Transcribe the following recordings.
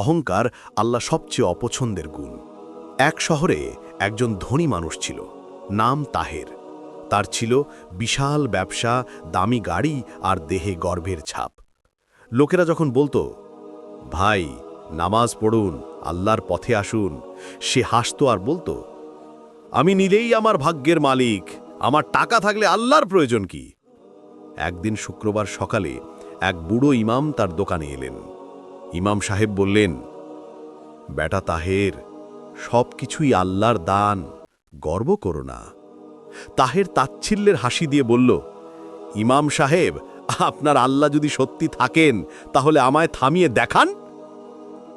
অহংকার আল্লাহ সবচেয়ে অপছন্দের গুণ। এক শহরে একজন ধনী মানুষ ছিল, নাম তাহের। তার ছিল বিশাল ব্যবসা, দামি গাড়ি আর দেহে গর্ভের ছাপ। লোকেরা যখন বলতো, ভাই, নামাজ পড়ুন, আল্লাহর পথে আসুন, সে হাসতো আর বলতো, আমি নিলেই আমার ভাগ্যের মালিক, আমার টাকা থাকলে আল্লাহর প্রয়োজন কি? একদিন শুক্রবার সকালে এক বুড়ো ইমাম তার দোকানে এলেন। ইমাম সাহেব বললেন, বেটা তাহের সব কিছুই আল্লাহর দান, গর্ব করো না। তাহের তাচ্ছিল্যের হাসি দিয়ে বলল, ইমাম সাহেব, আপনার আল্লাহ যদি সত্যি থাকেন, তাহলে আমায় থামিয়ে দেখান।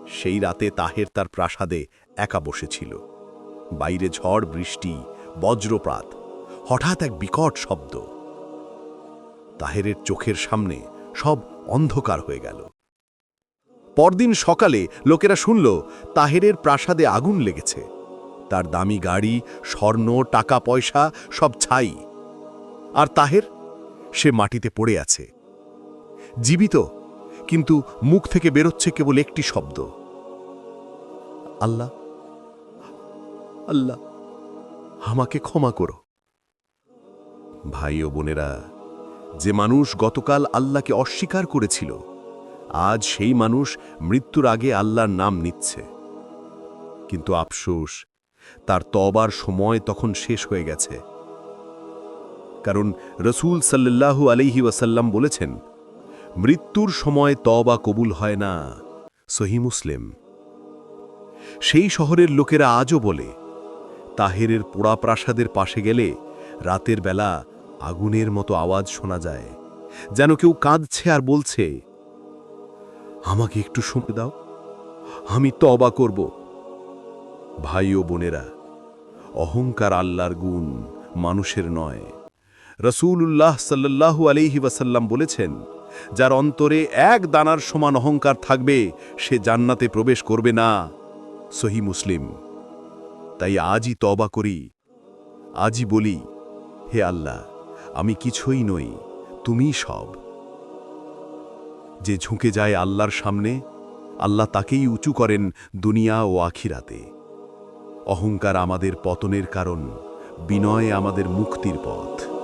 সেই রাতে তাহের তার প্রাসাদে একা বসেছিল। বাইরে ঝড়, বৃষ্টি, বজ্রপাত, হঠাৎ এক বিকট শব্দ। তাহেরের চোখের সামনে সব অন্ধকার হয়ে গেল। পরদিন সকালে লোকেরা শুনল, তাহেরের প্রাসাদে আগুন লেগেছে। তার দামি গাড়ি, স্বর্ণ, টাকা, পয়সা সব ছাই। আর তাহের? সে মাটিতে পড়ে আছে। জীবিত, কিন্তু মুখ থেকে বেরোচ্ছে কেবল একটি শব্দ। আল্লাহ আল্লাহ, আমাকে ক্ষমা করো। ভাই ও বোনেরা, যে মানুষ গতকাল আল্লাহকে অস্বীকার করেছিল আজ সেই মানুষ মৃত্যুর আগে আল্লাহর নাম নিচ্ছে। কিন্তু আফসোস, তার তবার সময় তখন শেষ হয়ে গেছে। কারণ রসুল সাল্লাল্লাহু আলাইহি ওয়াসাল্লাম বলেছেন, মৃত্যুর সময় তবা কবুল হয় না। সহি মুসলিম। সেই শহরের লোকেরা আজও বলে, তাহেরের পোড়া প্রাসাদের পাশে গেলে রাতের বেলা আগুনের মতো আওয়াজ শোনা যায়, যেন কেউ কাঁদছে আর বলছে আমাকে একটু সময় দাও। আমি তবা করব। ভাই ও বোনেরা, অহংকার আল্লাহর গুণ মানুষের নয়। রসূলুল্লাহ সাল্লাল্লাহু আলাইহি ওয়াসাল্লাম বলেছেন, যার অন্তরে এক দানার সমান অহংকার থাকবে, সে জান্নাতে প্রবেশ করবে না। সহি মুসলিম। তাই আজই তবা করি। আজই বলি, হে আল্লাহ, আমি কিছুই নই তুমি সব। যে ঝুঁকে যায় আল্লাহর সামনে, আল্লাহ তাকেই উঁচু করেন দুনিয়া ও আখিরাতে। অহংকার আমাদের পতনের কারণ, বিনয় আমাদের মুক্তির পথ।